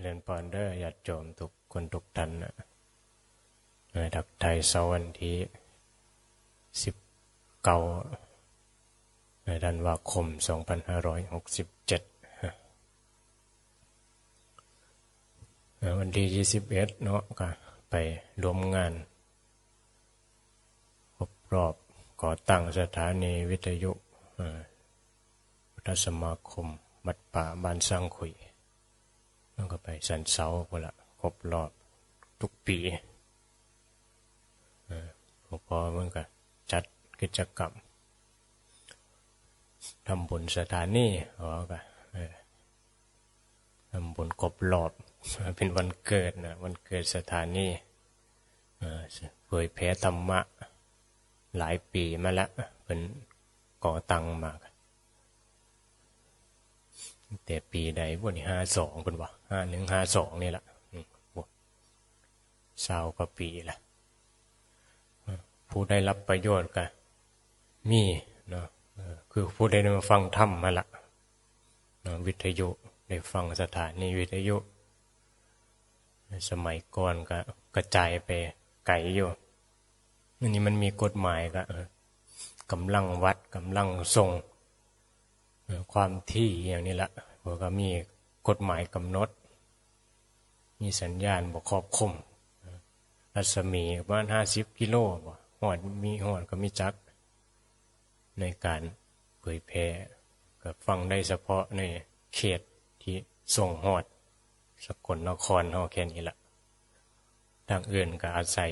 เรียนปอนเดอร์ญาติโยมทุกคนทุกท่านนะดักไทยเสาร์วันที่สิบเก้าในธันวาคมสองพันห้าร้อยหกสิบเจ็ดวันที่ยี่สิบเอ็ดเนาะก็ไปรวมงานครบรอบก่อตั้งสถานีวิทยุพุทธสมาคม บัดป่าบ้านสร้างขุย มันก็ไปสันเสาพอละครบรอบทุกปีหลวงพ่อมันก็จัดกิจกรรมทำบุญสถานีอ๋อก็เออทำบุญครบรอบเป็นวันเกิดนะวันเกิดสถานีเออเผยแผ่ธรรมะ หลายปีมาแล้วเป็นก่อตังมาก แต่ปีใดวกนี้ห้าสองเป็นวะห้าหนึ่งห้าสองนี่แหละอืมโอ้เศร้ากว่าปีละผู้ได้รับประโยชน์ก็มีเนาะคือผู้ได้มาฟังธรรมมาละเนาะวิทยุได้ฟังสถานีวิทยุ สมัยก่อนก็กระจายไปไกลอยู่อันนี้มันมีกฎหมายก็กำลังวัดกำลังส่ง ความที่อย่างนี้ละพราะก็มีกฎหมายกำหนด มีสัญญาณบอกครอบคลุมรัศมีประมาณห้าสิบกิโลบ่หอดมีหอดก็มีจักรในการเผยแพร่ก็ฟังได้เฉพาะในเขตที่ส่งหอด สกลนครเฮาแค่นี้ละทางอื่นก็อาศัย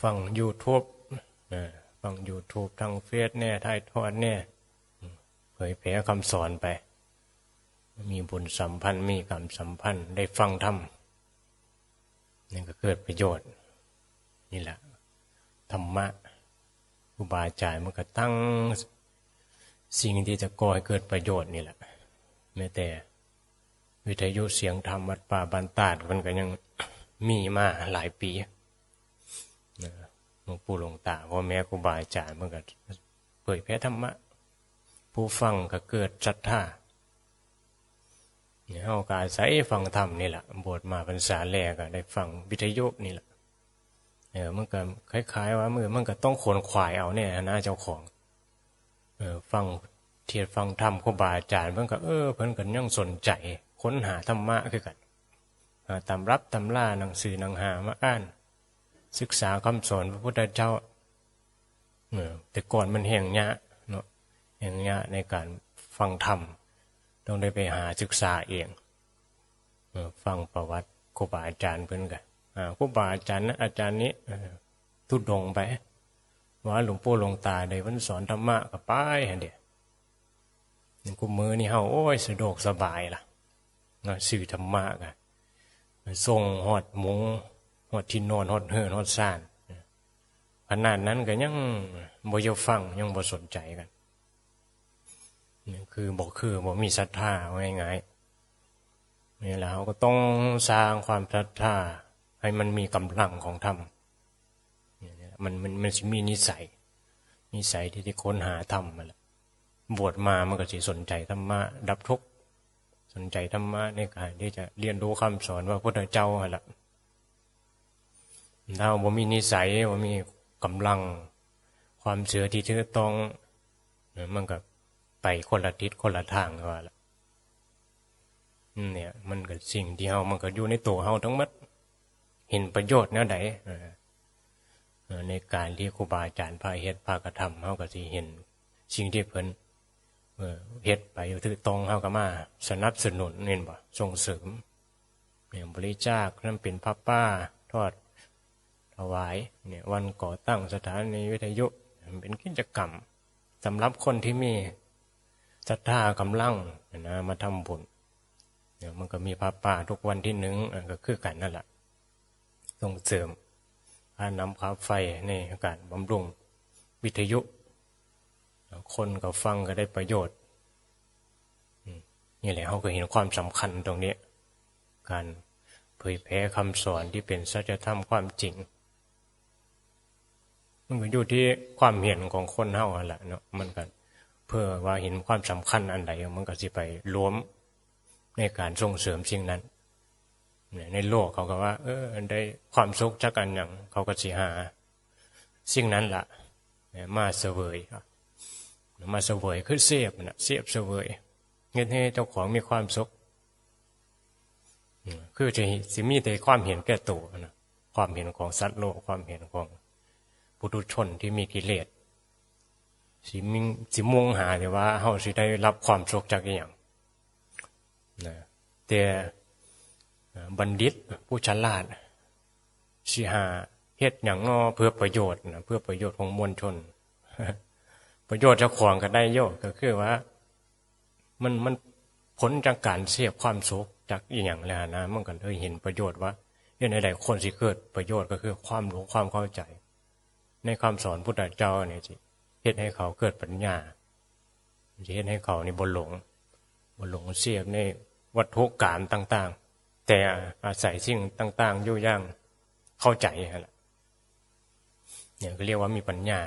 ฟัง YouTube เอ่อฟัง YouTube ทางเฟซแน่ถ่ายทอดแน่ ผยแผ่คำสอนไป มีบุญสัมพันธ์มีกรรมสัมพันธ์ได้ฟังธรรมนี่ก็เกิดประโยชน์ นี่แหละ ธรรมะครูบาอาจารย์มันก็ตั้งสิ่งที่จะก่อให้เกิดประโยชน์นี่แหละแม้แต่ วิทยุเสียงธรรมวัดป่าบานตาดมันก็ยังมีมาหลายปีนะหลวงปู่หลวงตาพ่อแม่ครูบาอาจารย์มันก็เผยแผ่ธรรมะ ผู้ฟังก็เกิดศรัทธาเนี่ยเฮาก็อาศัยฟังธรรมนี่แหละบวชมาพรรษาแรกก็ได้ฟังวิทยุนี่แหละเออมันก็คล้าย ๆ ว่ามือมันก็ต้องขนขวายเอาเนี่ยนะเจ้าของเออฟังเทียดฟังธรรมครูบาอาจารย์เพิ่นก็เออเพิ่นก็ยังสนใจค้นหาธรรมะคือกันหาตำรับตำล่าหนังสือหนังหามาอ่าน ศึกษาคำสอนพระพุทธเจ้าเออแต่ก่อนมันแห่งยะเนาะ อย่างเงี้ยในการฟังธรรม ต้องได้ไปหาศึกษาเองฟังประวัติครูบาอาจารย์เพิ่อนกันครูบาอาจารย์นะอาจารย์นี้ทุดงไปว่าหลวงปู่หลวงตาได้วันสอนธรรมะกับป้ายเดียนี่กูมือนี่เฮาโอ้ยสะดวกสบายล่ะเนาะสื่อธรรมะกันส่งหอดหมงหอดที่นอนหอดเฮือนหอดซ่านขนาดนั้นก็ยังบ่ยอมฟังยังบ่สนใจกัน คือบอกคือบอกมีศรัทธาว่าง่ายๆนี่แหละเราก็ต้องสร้างความศรัทธาให้มันมีกำลังของธรรมนี่ยมันมันมันมีนิสัย นิสัยที่ที่ค้นหาธรรมมาแหละบวชมามันก็สิสนใจธรรมะดับทุกข์สนใจธรรมะในการที่จะเรียนรู้คำสอนว่าพระพุทธเจ้าหั่นละถ้าบ่มีนิสัยบ่มีกำลังความเชื่อที่ถือต้องมันก็ ไปคนละทิศคนละทางว่าละเนี่ย มันก็สิ่งที่เฮามันก็อยู่ในตัวเฮาทั้งหมดเห็นประโยชน์แนวใดเออเออในการที่ครูบาอาจารย์พาเฮ็ดพากระทำเฮาก็สิเห็น สิ่งที่เพิ่นเฮ็ดไปอยู่ถือตรงเฮาก็มา สนับสนุนเห็นบ่ส่งเสริมเนี่ยบริจาคนั่นเป็นพระป้าทอดถวายเนี่ยวันก่อตั้งสถานีวิทยุเป็นกิจกรรมสำหรับคนที่มี ศรัทธากำลังนะมาทำบุญเนี่ยมันก็มีพระป่าทุกวันที่หนึ่งก็คือกันนั่นแหละส่งเสริมกานำค่าไฟในการบำรุงวิทยุ คนก็ฟังก็ได้ประโยชน์นี่แหละเขาก็เห็นความสำคัญตรงนี้ การเผยแพร่คำสอนที่เป็นสัจธรรมความจริง มันก็อยู่ที่ความเห็นของคนเฮาหั่นแหละเนาะมันก็ เพื่อว่าเห็นความสำคัญอันใดมันก็สิไปรวมในการส่งเสริมสิ่งนั้นในโลกเขาก็ว่า เออได้ความสุขจากกันอย่างเขาก็สิหา สิ่งนั้นละ่ะมาเสวยมาเสวยคือเสียบนะเสียบเสวยเงินให้เจ้าของมีความสุขคือจะสิมีแต่ความเห็นแก่ตัวนะความเห็นของสัตว์โลกความเห็นของปุถุชนที่มีกิเลส สิมิงสิมุ่งหาแต่ว่าเฮาสิได้รับความสุขจากอย่างนะแต่บัณฑิตผู้ฉลาดสิหาเฮ็ดอย่างงอเพื่อประโยชน์นะเพื่อประโยชน์ของมวลชน ประโยชน์เจ้าของก็ได้โยกก็คือว่า มันมันผลจากการเสียบความสุขจากอีกอย่างแล้วนะมันก็เลยเห็นประโยชน์ว่าเห็นใดๆคนสิเกิดประโยชน์ก็คือความรู้ความเข้าใจ ในคำสอนพุทธเจ้าเนี่ยจิ เฮ็ดให้เขาเกิดปัญญาจะเฮ็ดให้เขานี่บนหลงบนหลงเสียบในวัตถุกรรมต่าง ๆ แต่อาศัยสิ่งต่างๆอยู่ย่างเข้าใจฮะเนี่ยก็เรียกว่ามีปัญญา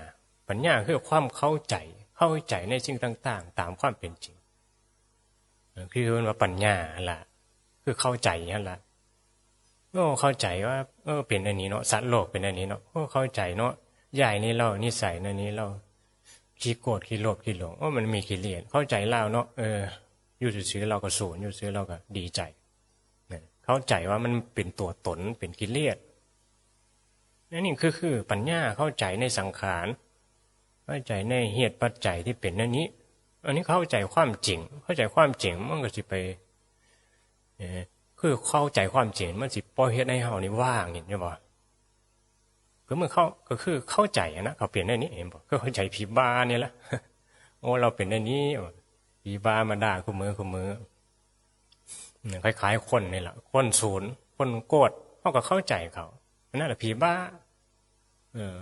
ปัญญาคือความเข้าใจ เข้าใจในสิ่งต่าง ๆ ตามความเป็นจริงคือว่าปัญญาละคือเข้าใจนั่นละโอ้เข้าใจว่าเออเป็นอันนี้เนาะสัตว์โลกเป็นอันนี้เนาะโอ้เข้าใจเนาะใหญ่นี่เรานิสัยนั่นนี้เรา ขี้โกรธขี้โลภขี้หลงโอ้มันมีกิเลสเข้าใจเล่าเนาะเอออยู่ซื้อเราก็สูญอยู่ซื้อเราก็ดีใจเข้าใจว่ามันเป็นตัวตนเป็นกิเลสนั่นนี่คือคือปัญญาเข้าใจในสังขารเข้าใจในเหตุปัจจัยที่เป็นนั่นนี้ อันนี้เข้าใจความจริง เข้าใจความจริงมันก็จะไปคือเข้าใจความจริงมันสิปล่อยเหตุในเฮานี่ว่างเห็นใช่ป่ ก็เมื่อเขาก็คือเข้าใจนะเขาเปลี่ยนได้นี้เห็นป่ก็เข้าใจผีบ้าเนี่ยละโอ้เราเป็นได้นี้ผีบ้ามาด่าคู่มือคู่มือคล้ายๆคนนี่แหละคนศูนย์คนโกรธเขาก็เข้าใจเขานั่นแหละผีบ้า เออ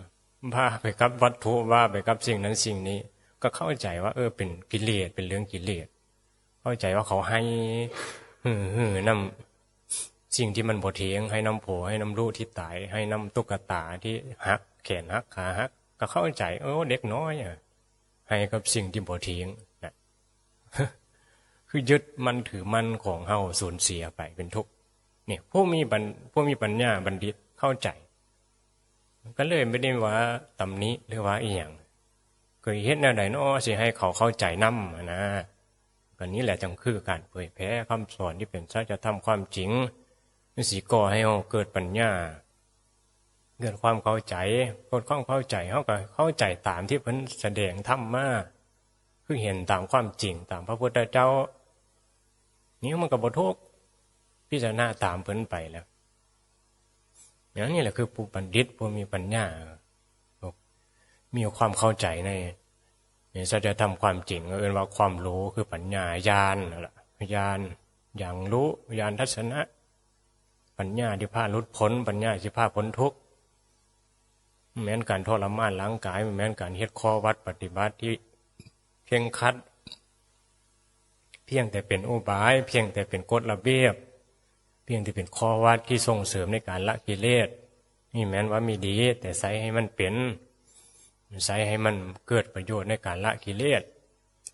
บ้าไปกับวัตถุบ้าไปกับสิ่งนั้นสิ่งนี้ ก็เข้าใจว่า เออ เป็นกิเลสเป็นเรื่องกิเลสเข้าใจว่าเขาให้หือหือนำ สิ่งที่มันบดเทียงให้น้ำโผให้น้ำรูที่ตาย ให้น้ำตุ๊กตาที่หักแขนหักขาหัก ก็เข้าใจเออเด็กน้อยอะให้กับสิ่งที่บดเทียงนะคือยึดมันถือมันของเฮาสูญเสียไปเป็นทุกข์เนี่ยผู้มีบัญผู้มีปัญญาบัณฑิตเข้าใจ ก็เลยไม่ได้ว่าตำนี้หรือว่าอีหยังเคยเห็นแนวไหนเนาะสิให้เขาเข้าใจนำนะก็นี้แหละจังคือการเผยแพร่คำสอนที่เป็นสัจธรรมความจริง นี่สีก่อให้เราเกิดปัญญา เกิดความเข้าใจเกิดความเข้าใจเขาก็เข้าใจตามที่เพิ่นแสดงธรรมมาคือเห็นตามความจริงตามพระพุทธเจ้า นี่มันกับบทุกพิจารณาตามเพิ่นไปแล้วอย่างนี้แหละคือผู้บัณฑิตผู้มีปัญญา มีความเข้าใจในในสัจธรรมความจริงเอ่นว่าความรู้คือปัญญาญาณนั่นแหละญาณอย่างรู้ญาณทัศนะ ปัญญาที่พาลุดพ้นปัญญาที่พาพ้นทุกข์แม้นการทรมานร่างกายแม้นการเฮ็ดข้อวัดปฏิบัติที่เพียงคัด เพียงแต่เป็นอุบาย เพียงแต่เป็นกฎระเบียบ เพียงแต่เป็นข้อวัดที่ส่งเสริมในการละกิเลสนี่แม้นว่ามีดี แต่ใส่ให้มันเป็นใช้ให้มันเกิดประโยชน์ในการละกิเลส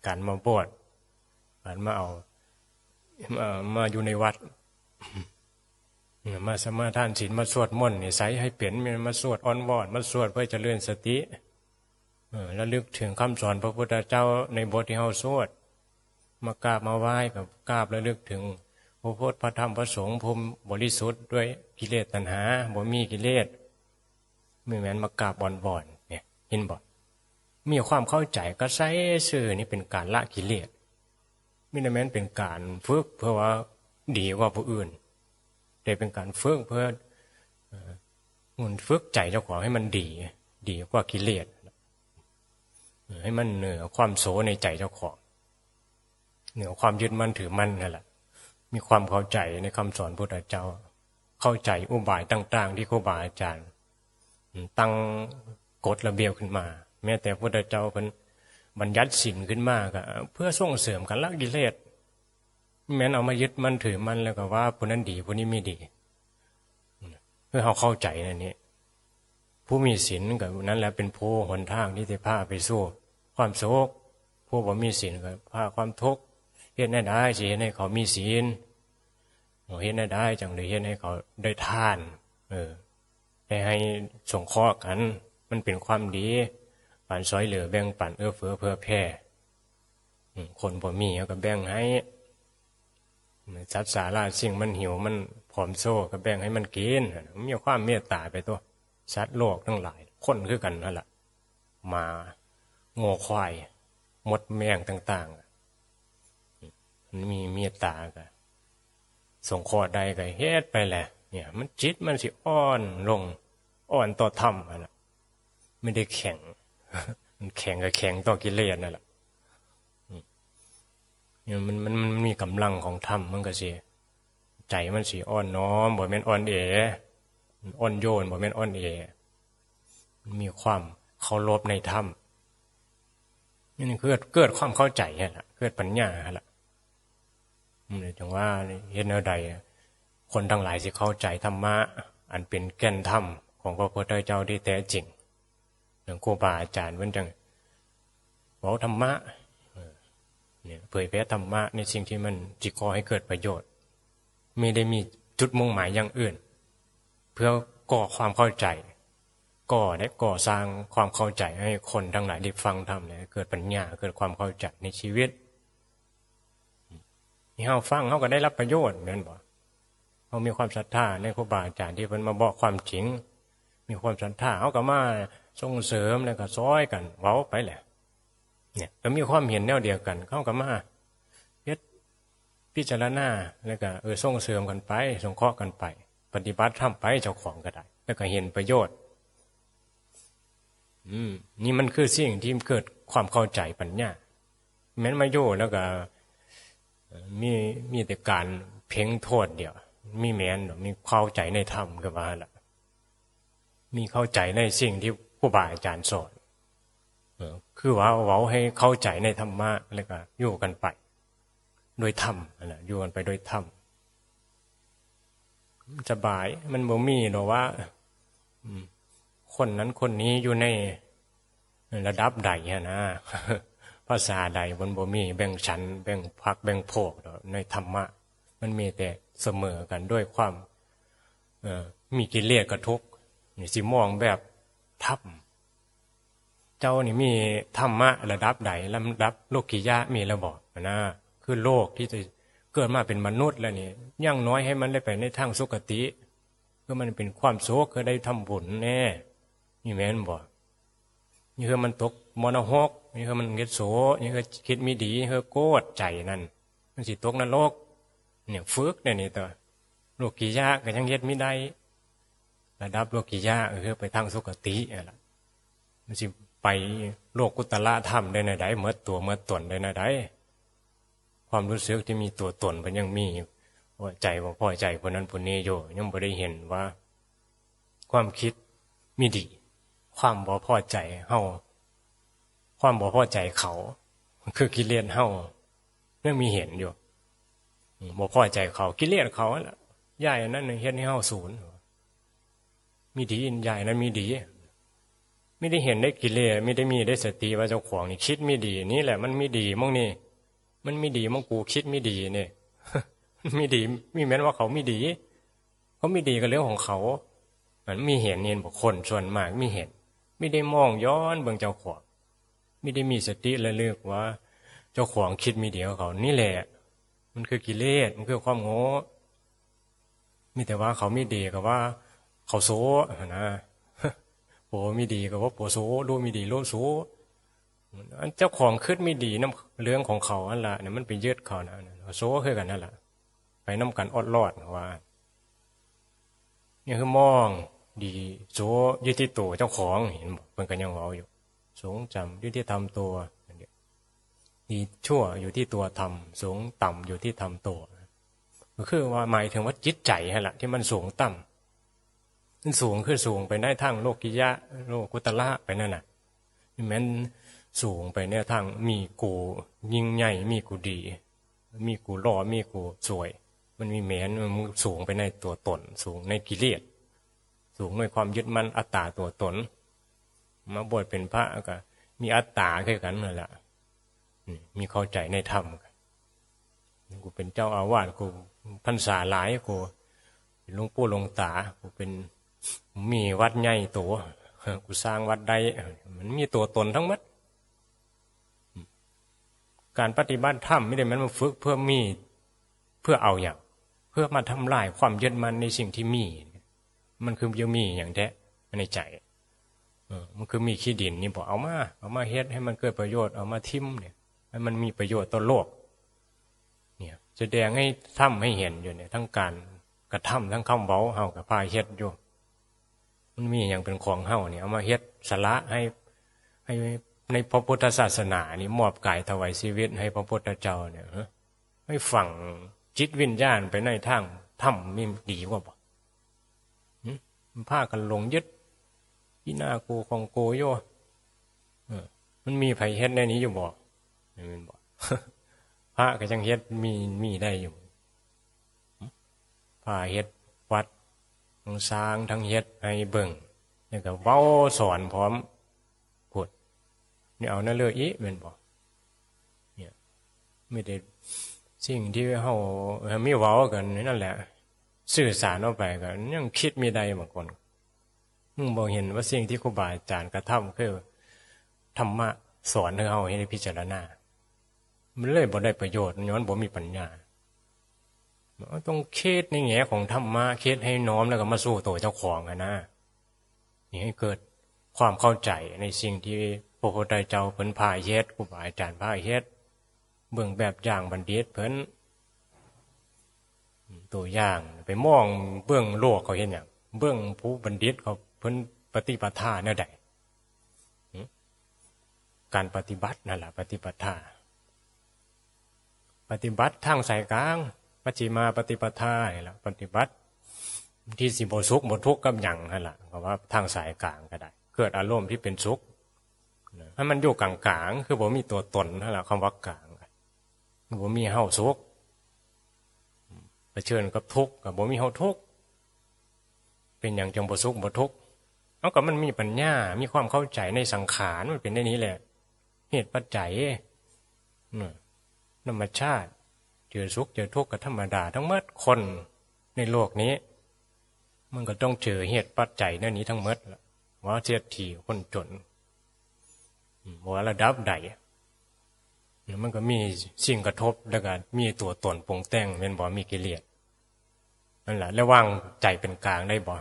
การมาบวชการมาเอามามาอยู่ในวัด มาสมาทานศีลมาสวดมนต์นี่ใช้ให้เปลี่ยนมาสวดอ่อนวอนมาสวดเพื่อจะเลื่อนสติแล้วลึกถึงคำสอนพระพุทธเจ้าในบทที่เฮาสวดมากราบมาไหว้กับกราบแล้วลึกถึงพระพุทธพระธรรมพระสงฆ์ภูมิบริสุทธิ์ด้วยกิเลสตัณหาบ่มีกิเลสไม่แม้นมากราบบอนบอนเห็นบอกมีความเข้าใจก็ใช้สื่อนี่เป็นการละกิเลสมินาแมนเป็นการฝึกเพื่อว่าดีกว่าผู้อื่น แต่เป็นการฝึกเพื่อมันฝึกใจเจ้าของให้มันดี ดีกว่ากิเลสให้มันเหนือความโสในใจเจ้าของ เหนือความยึดมั่นถือมั่นนั่นแหละมีความเข้าใจในคำสอนพุทธเจ้า เข้าใจอุบายต่าง ๆ ที่ครูบาอาจารย์ ตั้งกฎระเบียบขึ้นมา แม้แต่พระเจ้าเป็นบัญญัติสินขึ้นมาก็เพื่อส่งเสริมกันละกิเลส แม้นเอามายึดมันถือมันแล้วก็ว่าผู้นั้นดีผู้นี้ไม่ดีเพื่อเขาเข้าใจนั่นนี่ผู้มีศีลกับนั้นแหละเป็นผู้หนทางที่จะพาไปสู้ ความโศกผู้บ่มีศีลก็พาความทุกข์เฮ็ดได้ได้สิให้เขามีศีลเฮ็ดให้ได้จังเลยเฮ็ดให้เขาได้ทาน เออได้ให้สงเคราะห์กัน มันเป็นความดีปันซอยเหลือแบ่งปันเอื้อเฟื้อเพื่อแผ่คนบ่มีเขาก็แบ่งให้ สัตว์สาราสิ่งมันหิวมันผอมโซ่ก็แบ่งให้มันกินมีความเมตตาไปตัวสัตว์โลกทั้งหลาย คนคือกันนั่นแหละมาโง่ควายมดแมงต่างๆมันมีเมตตาก็สงเคราะห์ใดก็เฮ็ดไปแหละ เนี่ย มันจิตมันสิอ่อนลง อ่อนต่อธรรมนั่นแหละไม่ได้แข็ง มันแข็งกับแข็งต่อกิเลสนั่นแหละ เนี่ยมันมันมันมีกำลังของธรรมมันก็สิใจมันสิอ่อนน้อมบ่แม่นอ่อนเออ่อนโยนบ่แม่นอ่อนเอมันมีความเคารพในธรรมนี่เกิดเกิดความเข้าใจฮะละเกิดปัญญาฮะล่ะอืมจังว่าเห็นแนวใดคนทั้งหลายสิเข้าใจธรรมะอันเป็นแก่นธรรมของพระพุทธเจ้าที่แท้จริงอย่างครูบาอาจารย์เวันจังบอกธรรมะ เนี่ยเผยแพร่ธรรมะในสิ่งที่มันจิก่อให้เกิดประโยชน์ ไม่ได้มีจุดมุ่งหมายอย่างอื่น เพื่อก่อความเข้าใจ ก่อและก่อสร้างความเข้าใจให้คนทั้งหลายได้ฟังธรรมเนี่ยเกิดปัญญาเกิดความเข้าใจในชีวิตเฮาฟังเฮาก็ได้รับประโยชน์เหมือนบ่เขามีความศรัทธาในครูบาอาจารย์ที่เพิ่นมาบอกความจริง มีความศรัทธาเขาก็มาส่งเสริมแล้วก็ซอยกันเว้าไปแหละ เนี่ยก็มีความเห็นแนวเดียวกัน เข้าก็มาเฮ็ดพิจารณาแล้วก็เออส่งเสริมกันไป สงเคราะห์กันไป ปฏิบัติทำไปเจ้าของก็ได้ แล้วก็เห็นประโยชน์ อืม นี่มันคือสิ่งที่เกิดความเข้าใจปัญญาแม้นมาโยแล้วก็มีมีแต่การเพ่งโทษเดียว มีแมนมีเข้าใจในธรรมก็ว่าละมีเข้าใจในสิ่งที่ผู้บาอาจารย์สอน คือว่าเว้าให้เข้าใจในธรรมะแล้วก็อยู่กันไป โดยธรรมนั่นแหละอยู่กันไปโดยธรรมสบายมันบ่มีหรอว่าคนนั้นคนนี้อยู่ในระดับใดอะนะภาษาใดบนบ่มีแบ่งชั้นแบ่งพักแบ่งพวกดอกในธรรมะ มันมีแต่เสมอกันด้วยความมีกิเลสกระทุกนี่สิมองแบบทับ เจ้านี่มีธรรมะระดับใดลำดับโลกิยะมีระบอกนะคือโลกที่จะเกิดมาเป็นมนุษย์แล้วนี่ย่างน้อยให้มันได้ไปในทางสุคติเพื่อมันเป็นความโศกคือได้ทำบุญแน่นี่แม่นบอกนี่คือมันตกมรหกนี่คือมันเกศโสนี่คือคิดมีดีนี่คือโกรธใจนั่นมันสิตกนรกเนี่ยฝึกเนี่ยนี่ตัวโลกียะก็ยังเย็ดไม่ได้ระดับโลกียะก็คือไปทางสุคติอะไรมันสิ ไปโลกกุตละธรรมได้ในใดเมื่อตัวเมื่อตนได้ในใดความรู้สึกที่มีตัวตนมันยังมีว่าใจว่าพอใจคนนั้นคนนี้โยยังไม่ได้เห็นว่า ความคิดมีดี ความบ่พอใจเฮาความบ่พอใจเขา คือกิเลสเฮายังมีเห็นอยู่บ่พอใจเขากิเลสเขาแหละยายอันนั้นเฮ็ดให้เฮาศูนย์มีดียายนั้นมีดี ไม่ได้เห็นได้กิเลสไม่ได้มีได้สติว่าเจ้าของนี่คิดไม่ดี นี่แหละมันไม่ดีมั่งนี่ มันไม่ดีมั่งกูคิดไม่ดีเนี่ยไม่ดีมีแม้นว่าเขาไม่ดีเขาไม่ดีก็เรื่องของเขามันมีเห็นเห็นบุคคลส่วนมากมีเห็นไม่ได้มองย้อนเบื้องเจ้าของไม่ได้มีสติและเลือกว่า เจ้าของคิดมีเดียวเขา นี่แหละ มันคือกิเลสมันคือความโง่มีแต่ว่าเขาไม่ดีกับว่า เขาโซนะ โปไม่ดีกับว่าโปโซรู้ม่ดีรู้โซอันเจ้าของคิดไม่ดีน้ำเรื่องของเขาอันละเนี่ยมันไปยึดเขานะโซคือกันนั่นแหละไปน้ำกันอดรอดว่านี่คือมองดีโซยึดที่ตัวเจ้าของเห็นเป็นกันยังเว้าอยู่ สงจำยึดที่ทำตัวดีชั่วอยู่ที่ตัวทำสูงต่ำอยู่ที่ทำตัวก็คือว่าหมายถึงว่าจิตใจฮะละที่มันสูงต่ำ มันสูงขึ้นสูงไปได้ทางโลกิยะ โลกุตละไปนั่นน่ะแม้นสูงไปเนี่ยทางมีกูยิ่งใหญ่มีกูดี มีกูหล่อมีกูสวย มันมีแม้นมันสูงไปในตัวตน สูงในกิเลสสูงในความยึดมั่นอัตตาตัวตน มาบวชเป็นพระก็มีอัตตาแค่กันนั่นแหละมีเข้าใจในธรรมกูเป็นเจ้าอาวาสกูพรรษาหลายกูหลวงปู่หลวงตากูเป็น มีวัดใหญ่ตัวกูสร้างวัดใดมันมีตัวตนทั้งหมดการปฏิบัติธรรมไม่ได้มันมาฝึกเพื่อมีเพื่อเอาอย่าง เพื่อมาทำลายความยึดมันในสิ่งที่มี มันคือยังมีอย่างแท้ในใจมันคือมีขี้ดินนี่บอกเอามาเอามาเฮ็ดให้มันเกิดประโยชน์เอามาทิมเนี่ยให้มันมีประโยชน์ต่อโลก เนี่ยจะแดงให้ทำให้เห็นอยู่เนี่ยทั้งการกระทำทั้งคำเว้าเฮากับพาเฮ็ดอยู่ มันมีอย่างเป็นของเฮาเนี่ยเอามาเฮ็ดสละให้ให้ในพระพุทธศาสนานี่มอบกายถวายชีวิต ให้พระพุทธเจ้าเนี่ยฮะให้ฝังจิตวิญญาณไปในทางธรรมมีดีกว่าบ่มันพากันลงยึดที่นาโกของโกโยเอมันมีไผเฮ็ดในนี้อยู่บ่ไม่เป็นบ่พระก็ยังเฮ็ดมีมีได้อยู่พระเฮ็ด ทั้งสร้างทั้งเฮ็ดให้เบิ่งแล้วก็เว้าสอนพร้อมพูดนี่เอานั่นเลยอีแม่นบ่เนี่ยไม่ได้สิ่งที่เฮาไมีเว้ากันนั่นแหละ สื่อสารออกไปก็ยังคิดมีใดบางคนมึงบ่เห็นว่าสิ่งที่ครูบาอาจารย์กระทำคือธรรมะสอนให้เฮาให้พิจารณา มันเลยบ่ได้ประโยชน์ย้อนบ่มีปัญญา ต้องเคสในแง่ของธรรมะเคสให้น้อมแล้วก็มาสู้ตัวเจ้าของอะนะนี่ให้เกิดความเข้าใจในสิ่งที่พระพุทธเจ้าเพิ่นพาเฮ็ดครูบาอาจารย์พาเฮ็ดเบื้องแบบอย่างบัณฑิตเพิ่นตัวอย่างไปมองเบื้องโลกเขาเห็นอย่างเบื้องผู้บัณฑิตเขาเพิ่นปฏิปทาแนวใดการปฏิบัตินั่นแหละปฏิปทา ปฏิบัติทางสายกลาง ปัจจิมาปฏิปทานี่ละปฏิบัติที่สิบสุขบทุกข์กับหยังนั่นแหละก็ว่าทางสายกลางก็ได้ เกิดอารมณ์ที่เป็นสุขให้มันอยู่กลางๆคือบ่มีตัวตนนั่นแหละคำว่ากลางบ่มีเฮาสุขเผชิญกับทุกข์กับบ่มีเฮาทุกข์เป็นอย่างจังบ่สุขบ่ทุกข์เอาก็มันมีปัญญา มีความเข้าใจในสังขารมันเป็นได้นี้แหละ เหตุปัจจัยธรรมชาติ เจอสุขเจอทุกข์กับธรรมดา ทั้งหมดคนในโลกนี้ มันก็ต้องเจอเหตุปัจจัยนั่นนี้ทั้งหมดว่าเสียทีคนจนว่าระดับใดมันก็มีสิ่งกระทบแล้วก็มีตัวตนปรุงแต่งเป็นบ่มีกิเลสนั่นแหละแล้วว่างใจเป็นกลางได้บ่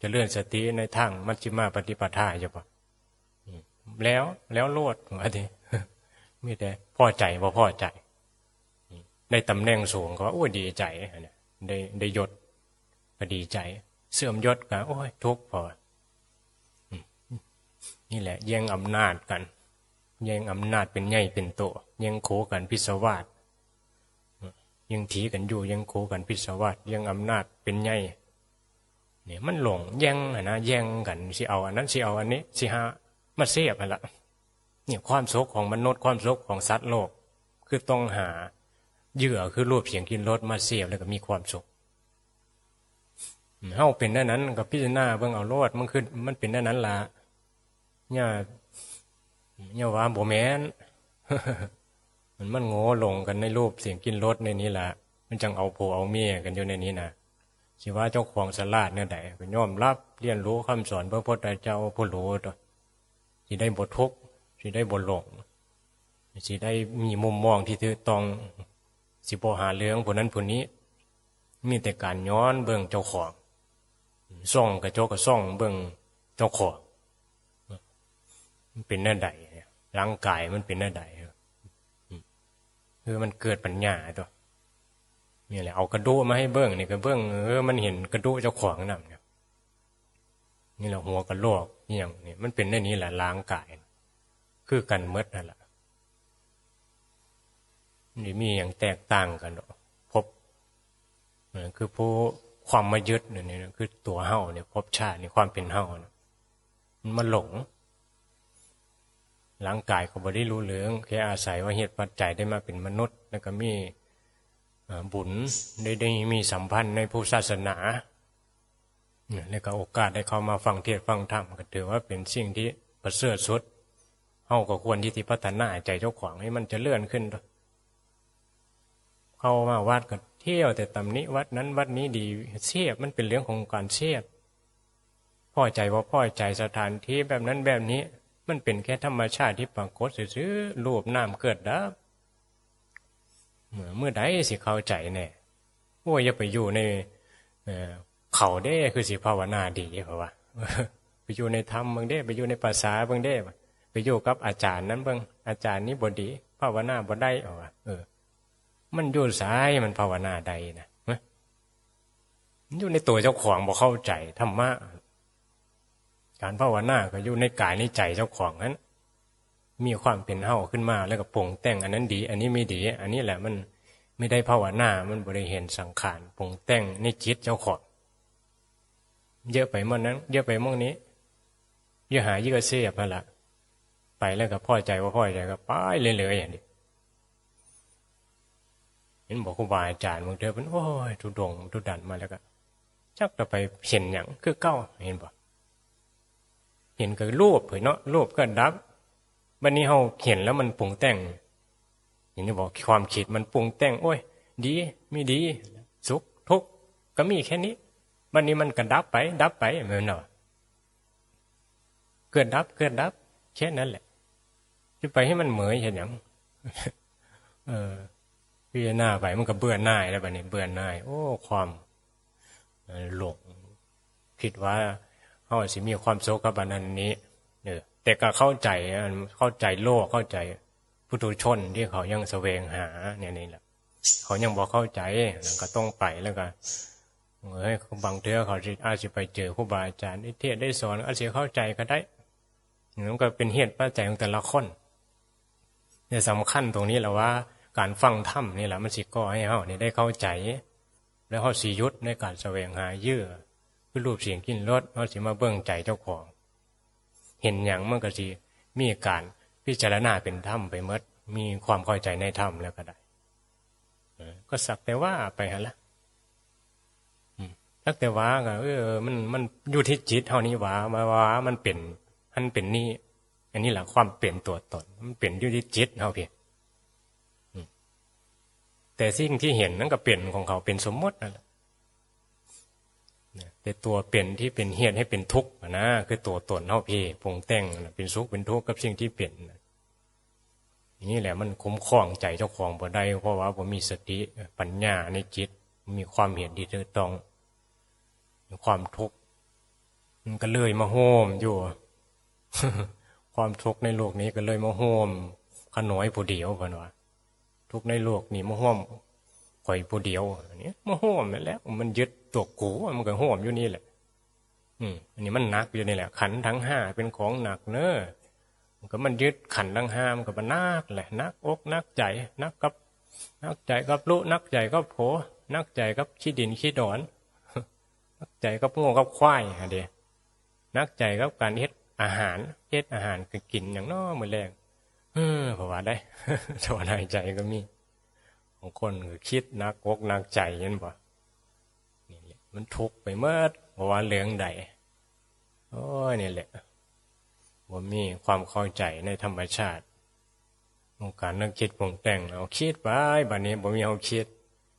จะเลื่อนสติในทางมัชฌิมาปฏิปทาจะบ่แล้วแล้วโลดว่าทีมีแต่พ่อใจว่าพ่อใจ ได้ตำแหน่งสูงก็โอ้ดีใจได้ได้ยศก็ดีใจ เสื่อมยศก็โอ้ยทุกข์พอนี่แหละ แย่งอำนาจกัน แย่งอำนาจเป็นใหญ่เป็นโตยังโคกันพิศวาสยังถีกันอยู่ยังโคกันพิศวาสยังอำนาจเป็นใหญ่เนี่ยมันหลงแย่งนะแย่งกันสิเอาอันนั้นสิเอาอันนี้สิฮะมาเสียบไปละเนี่ยความโศกของมนุษย์ความโศกของสัตว์โลก คือต้องหา เหยื่อคือรูปเสียงกินรสมาเสียบแล้วก็มีความสุขเฮาเป็นได้นั้นกับพิจารณาเบิ่งเอาโลดมันคือมันเป็นได้นั้นละเนี่ยเนี่ยว่าโบแมนมันมันโง่ลงกันในรูปเสียงกินรสในนี้ละมันจังเอาโผเอาเมียกันอยู่ในนี้นะสิว่าเจ้าของสลาดเนี่ยไหนก็ยอมรับเรียนรู้คำสอนพระพุทธเจ้าผู้รู้ตัวสิได้บททุกสิได้บทหลงสิได้มีมุมมองที่ถือตอง สิบหาเรื่องผลนั้นผลนี้ มีแต่การย้อนเบื้องเจ้าของส่องกระจกกระส่องเบื้องเจ้าของมันเป็นหน้าใดร่างกายมันเป็นหน้าใดคือมันเกิดปัญญาตัวนี่แหละเอากระดูมาให้เบื้องนี่ก็เบื้องเออมันเห็นกระดูเจ้าของนั่นเนี่ยนี่แหละหัวกระโหลกอย่างนี่มันเป็นได้นี้แหละล้างกาย คือกันเมดนั่นแหละ นี่มีอย่างแตกต่างกันพบคือผู้ความมายึดเนี่ยคือตัวเฮาเนี่ยพบชาตินี่ความเป็นเฮาเนี่ยมันหลงร่างกายก็บ่ได้รู้เรื่องแค่อาศัยว่าเหตุปัจจัยได้มาเป็นมนุษย์ แล้วก็มีบุญได้ได้มีสัมพันธ์ในผู้ศาสนาแล้วก็โอกาสได้เข้ามาฟังเทศฟังธรรมก็ถือว่าเป็นสิ่งที่ประเสริฐสุดเฮาก็ควรที่จะพัฒนาใจเจ้าของให้มันจะเลื่อนขึ้น เข้ามาวัดก็เที่ยวแต่ตำนี้วัดนั้นวัดนี้ดีเสียบมันเป็นเรื่องของการเสียบพ่อใจว่าพ่อใจสถานที่แบบนั้นแบบนี้ มันเป็นแค่ธรรมชาติที่ปรากฏซื่อๆรูปน้ำเกิดดับเมื่อใดสิเข้าใจแน่ว่าอย่าไปอยู่ในเอ่อเขาเด้คือสิภาวนาดีเพราะว่าไปอยู่ในธรรมบางเด้ไปอยู่ในภาษาบางเด้ไปอยู่กับอาจารย์นั้นบางอาจารย์นี้บดีภาวนาบ่ได้เอาว่าเออ มันอยู่สายมันภาวนาใดนะยมันอยู่ในตัวเจ้าของบ่เข้าใจธรรมะการภาวนาก็อยู่ในกายในใจเจ้าของนั้น มีความเป็นเฮาขึ้นมาแล้วก็ปรุงแต่งอันนั้นดี อันนี้ไม่ดี อันนี้แหละมันไม่ได้ภาวนามันบริเห็นสังขารปรุงแต่งในจิตเจ้าของเยอะไปหมดนั้น เยอะไปหมดนี้เยอะหายเยอะเสียบมาละไปแล้วก็พ่อใจว่าพ่อใจก็ไปเลยๆอย่างนี้ เห็นบอกครูบาอาจารย์บางเทอเป็นโอ้ยทุดงทุดันมาแล้วก็ชักจะไปเห็นอย่างคือเก้าเห็นบ่เห็นก็รูปเผยเนาะรูปก็ดับวันนี้เราเห็นแล้วมันปรุงแต่งอย่างนี้บอกความคิดมันปรุงแต่ง โอ้ย ดีไม่ดี สุขทุกข์ก็มีแค่นี้วันนี้มันก็ดับไป ดับไปเหมือนเนาะเกิดดับเกิดดับแค่นั้นแหละจะไปให้มันเหมยเห็นอย่างเออ พิจารณาไปมันก็เบื่อหน่ายแล้วแบบนี้เบื่อหน่าย โอ้ ความหลงคิดว่าเขาสิมีความโศกกับอันนั้นนี้เออแต่ก็เข้าใจเข้าใจโลกเข้าใจพุทุชนที่เขายังแสวงหาเนี่ยนี่แหละเขายังบอกเข้าใจแล้วก็ต้องไปแล้วก็เฮ้ยบางเทือเขาอาจจะไปเจอครูบาอาจารย์เทศได้สอนอาจจะเข้าใจก็ได้นั่นก็เป็นเหตุปัจจัยของแต่ละคนเนี่ยสำคัญตรงนี้แหละว่า การฟังธรรมนี่แหละมันสิก่อให้เขาเนี่ได้เข้าใจ แล้วเขาสียุทธในการแสวงหาเยื่อคือรูปเสียงกินรสเขาสิมาเบื้องใจเจ้าของ เห็นอย่างมันก็สิมีการพิจารณาเป็นธรรมไปเมดมีความเข้าใจในธรรมแล้วก็ได้ก็สักแต่ว่าไปฮะละสักแต่ว่าก็เออ มันมันอยู่ที่จิตเท่านี้ว่ามาว่ามันเป็นมันเป็นนี่อันนี้แหละความเปลี่ยนตัวตน มันเปลี่ยนอยู่ที่จิตเท่าเพียง แต่สิ่งที่เห็นนั่นก็เปลี่ยนของเขาเป็นสมมตินั่นแหละแต่ตัวเปลี่ยนที่เป็นเหตุให้เป็นทุกข์นะคือตัวตนเท่าพี่ปรุงแต่งเป็นสุขเป็นทุกข์กับสิ่งที่เปลี่ยนนี่แหละมันคุ้มครองใจเจ้าของบ่ได้เพราะว่าผมมีสติปัญญาในจิต มีความเห็นดีถูกต้องมีความทุกข์มันก็เลยมาโฮมอยู่ ความทุกข์ในโลกนี้ก็เลยมาโฮมขน้อยผู้เดียวเพิ่นว่า ทุกในโลกนี้มาโฮมข่อยผู้เดียวอันนี้มาโฮมนั่นแหละมันยึดตัวกูมันก็โฮมอยู่นี่แหละ อืมอันนี้มันหนักอยู่นี่แหละ ขันทั้งห้าเป็นของหนักเนอะมันก็มันยึดขันทั้งห้ามก็มันนักแหละนักอกนักใจนักกับนักใจกับลุนักใจกับโผนักใจกับขี้ดินขี้ดอนนักใจกับง่กับควายฮะเดียนักใจกับการเฮ็ดอาหารเฮ็ดอาหารก็กินอย่างน้อมือแรง เออเพราะว่าได้ถอนหายใจก็มีของคนก็คิดนักอกนักใจเห็นบ่นี่แหละมันทุกไปเมื่อเพราว่าเหลืองใดโอ้ยนี่แหละว่ามีความเข้าใจในธรรมชาติองการนึกคิดปรุงแต่งเอาคิดไปบัดนี้บ่มีเอาคิด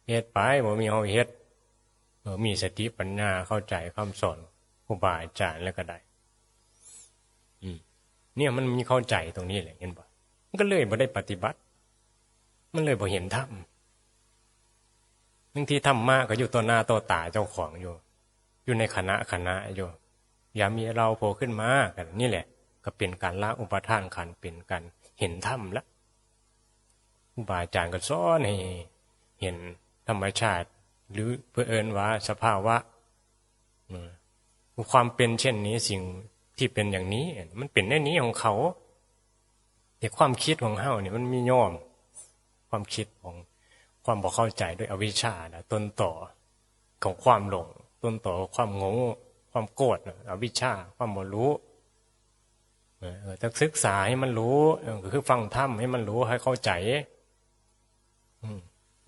เฮ็ดไปบ่มีเอาเฮ็ดมีสติปัญญาเข้าใจคำสอนครูบาอาจารย์แล้วก็ได้ อืมเนี่ยมันมีเข้าใจตรงนี้แหละเห็นปะ มันก็เลยบ่ได้ปฏิบัติ มันเลยบ่เห็นธรรมบางทีธรรมมากก็อยู่ตัวหน้าตัวตาเจ้าของอยู่ อยู่ในคณะคณะอยู่ อย่ามีเราโผล่ขึ้นมากันนี่แหละ ก็เป็นการละอุปทานขันเป็นการเห็นธรรมละอุบาอาจารย์ก็สอนให้เห็นธรรมชาติ หรือเพื่อเอินว่าสภาวะความเป็นเช่นนี้สิ่งที่เป็นอย่างนี้ มันเป็นแน่นี้ของเขา แต่ความคิดของเฮาเนี่ยมันมีย่อม ความคิดของความบอกเข้าใจด้วยอวิชชานะต้นต่อของความหลง ต้นต่อความงงความโกรธอวิชชา ความบ่รู้ถ้าศึกษาให้มันรู้ก็คือฟังธรรมให้มันรู้ให้เข้าใจ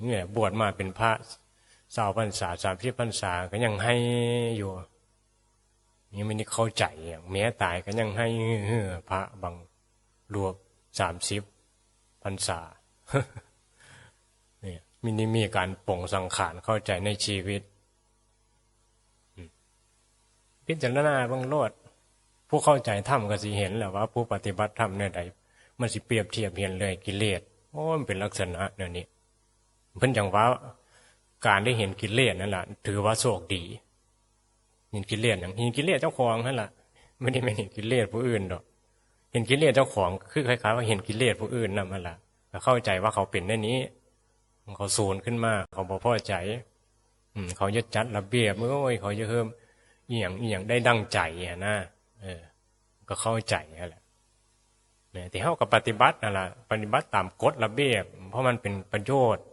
เนี่ยบวชมาเป็นพระสาวพรรษาสามสิบพรรษาก็ยังให้อยู่ยังไม่ได้เข้าใจอย่างแม้ตายก็ยังให้พระบางรวบ สามสิบพรรษาเนี่ยมินิมีการปลงสังขารเข้าใจในชีวิต พิจารณาบางโลด ผู้เข้าใจธรรมก็สิเห็นแหละว่า ผู้ปฏิบัติธรรมเนี่ยใดมันสิเปรียบเทียบเห็นเลยกิเลสโอ้มันเป็นลักษณะเนี่ยนี่เพิ่นจังว่าการได้เห็นกิเลสนั่นแหละถือว่าโชคดีเห็นกิเลสอย่างเห็นกิเลสเจ้าของนั่นแหละไม่ได้ไม่เห็นกิเลสผู้อื่นดอก เห็นกิเลสเจ้าของคือคล้ายๆว่าเห็นกิเลสผู้อื่นนั่นแหละก็เข้าใจว่าเขาเป็นได้นี้ เขาสูนขึ้นมาเขาบอพอใจ อืม เขาจะจัดระเบียบเมื่อโอ้ยเขาจะเพิ่มเอียงเอียงได้ดังใจอะนะเออ ก็เข้าใจนั่นแหละเนี่ยที่เขากับปฏิบัตินั่นแหละปฏิบัติตามกฎระเบียบ เพราะมันเป็นประโยชน์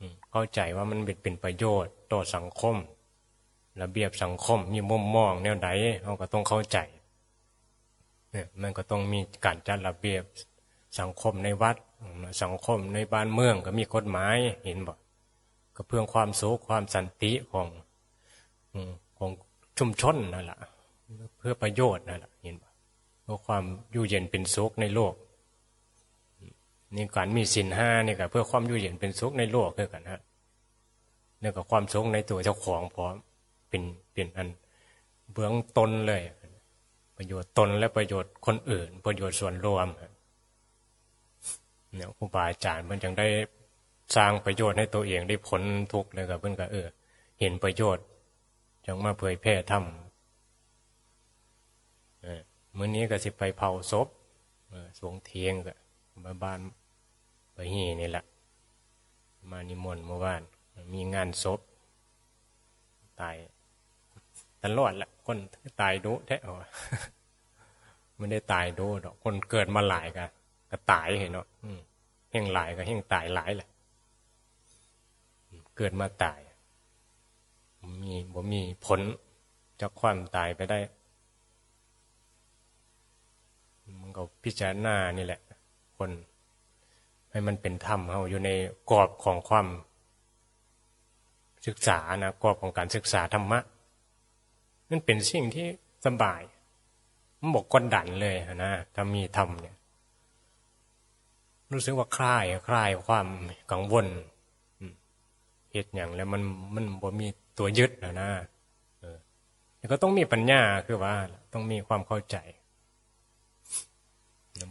อืเข้าใจว่ามันเป็นประโยชน์ต่อสังคม ระเบียบสังคมมีมุมมองแนวใดเขาก็ต้องเข้าใจ มันก็ต้องมีการจัดระเบียบสังคมในวัด สังคมในบ้านเมืองก็มีกฎหมายเห็นบ่ก็เพื่อความสุขความสันติของของชุมชนนั่นแหละเพื่อประโยชน์นั่นแหละเห็นบ่เพื่อความอยู่เย็นเป็นสุขในโลกนี่การมีสินห้านี่ก็เพื่อความอยู่เย็นเป็นสุขในโลกคือกันฮะนี่ก็ความสุขในตัวเจ้าของพร้อมเป็นเป็นอันเบื้องต้นเลย ประโยชน์ตนและประโยชน์คนอื่น ประโยชน์ส่วนรวมเนี่ยครูบาอาจารย์มันจึงได้สร้างประโยชน์ให้ตัวเองได้ผลทุกข์เลยกับเพื่อนก็เออ เห็นประโยชน์จึงมาเผยแพร่ธรรมเออมื่อนี้ก็สิไปเผาศพเออสวงเทียงก็มาบ้านไปฮีนี่แหละ มานิมนต์เมื่อวาน มีงานศพตาย ตลอดแหละคนตายดุแท้เอไม่ได้ตายดุดอก คนเกิดมาหลายกะก็ตายเห็นเนาะอืมแห่งหลายก็แห่งตายหลายแหละเกิดมาตาย มีบ่มีผลจากความตายไปได้ มันก็พิจารณานี่แหละ คน ให้มันเป็นธรรมเขาอยู่ในกรอบของความ ศึกษานะกรอบของการศึกษาธรรมะ นั่นเป็นสิ่งที่สบาย มันบอกกดดันเลยนะถ้ามีธรรมเนี่ย รู้สึกว่าคลายคลายความกังวลเหตุอย่างแล้วมันมันบ่มีตัวยึดนะนะเออก็ต้องมีปัญญาคือว่า ต้องมีความเข้าใจ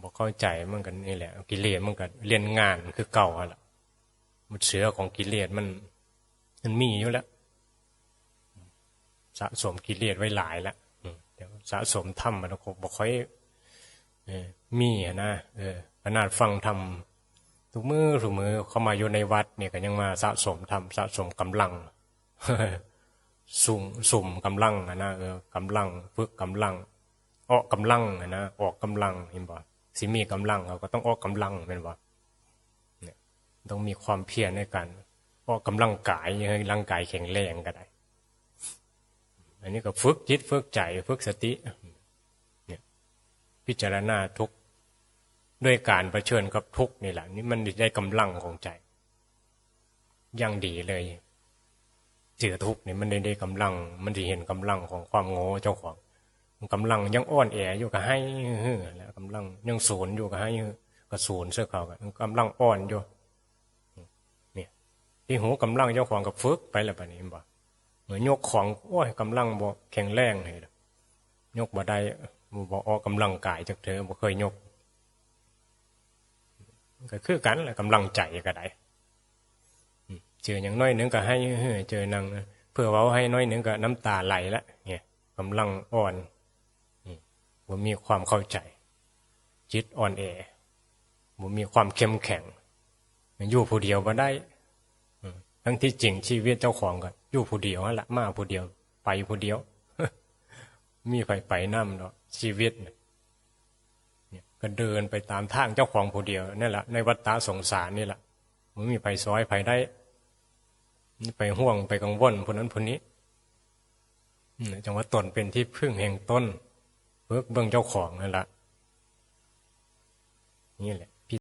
บอกเข้าใจมันกันนี่แหละ กิเลสมันกันเรียนงานคือเก่าอะล่ะมันเสือของกิเลสมัน มันมีอยู่แล้ว สะสมกิเลสไว้หลายแล้วเดี๋ยวสะสมธรรมมันก็บอกค่อยมีนะเออขนาดฟังธรรมทุกมือทุกมือเข้ามาอยู่ในวัดเนี่ยก็ยังมาสะสมธรรมสะสมกำลังสุ่มสุ่มกำลังนะเออกำลังฝึกกำลังออกกำลังนะออกกำลังเห็นบ่สิมีกำลังเขาก็ต้องออกกำลังเป็นบ่เนี่ยต้องมีความเพียรในการออกกำลังกายให้ร่างกายแข็งแรงก็ได้ อันนี้ก็ฝึกจิตฝึกใจฝึกสติเนี่ยพิจารณาทุกด้วยการประชิญกับทุกนี่แหละนี่มันได้กำลังของใจยังดีเลยเจอทุกเนี่ยมันได้ได้กำลัง มันจะเห็นกำลังของความโง่เจ้าของกำลังยังอ่อนแออยู่กับให้แล้วกำลังยังศูนย์อยู่กับให้กับศูนย์เสื้อเขากันกำลังอ่อนอยู่เนี่ยที่หูกำลังเจ้าของกับฝึกไปแล้วปะนี้บ่ เหมือนยกของโอ้ยกำลังบ่แข็งแรงเลยยกบ่ได้บ่ออกกำลังกายจากเธอบ่เคยยกก็คือกันแหละกำลังใจก็ได้เจออย่างน้อยนึงก็ให้เจอนังเพื่อเว้าให้น้อยนึงก็น้ำตาไหลละเนี่ยกำลังอ่อนบ่มีความเข้าใจ จิตอ่อนแอบ่มีความเข้มแข็งอยู่ผู้เดียวบ่ได้ ทั้งที่จริงชีวิตเจ้าของก็อยู่ผู้เดียวละมาผู้เดียว ไปผู้เดียว มีไปไปน้ำเนาะชีวิตเนี่ยก็เดินไปตามทางเจ้าของผู้เดียวนั่นแหละในวัฏฏะสงสารนี่แหละมันมีไปซอยไปได้ไปห่วงไปกังวลผู้นั้นผู้นี้จังว่าตนเป็นที่พึ่งแห่งต้นเพิกเบื้องเจ้าของนั่นแหละนี่แหละ